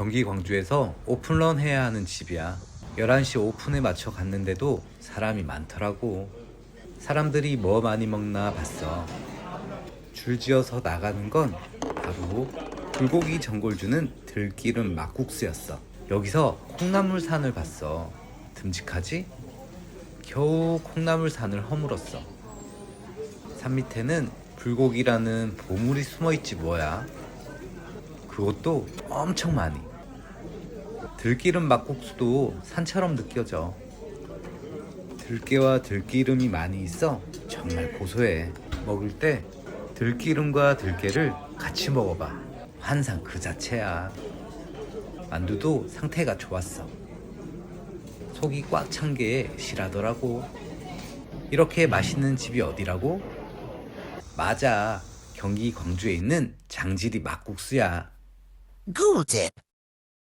경기 광주에서 오픈런 해야 하는 집이야. 11시 오픈에 맞춰 갔는데도 사람이 많더라고. 사람들이 뭐 많이 먹나 봤어. 줄지어서 나가는 건 바로 불고기 전골 주는 들기름 막국수였어. 여기서 콩나물산을 봤어. 듬직하지? 겨우 콩나물산을 허물었어. 산 밑에는 불고기라는 보물이 숨어 있지 뭐야. 그것도 엄청 많이. 들기름 막국수도 산처럼 느껴져. 들깨와 들기름이 많이 있어 정말 고소해. 먹을 때 들기름과 들깨를 같이 먹어봐. 환상 그 자체야. 만두도 상태가 좋았어. 속이 꽉 찬 게 실하더라고. 이렇게 맛있는 집이 어디라고? 맞아. 경기 광주에 있는 장지리 막국수야. 꿀팁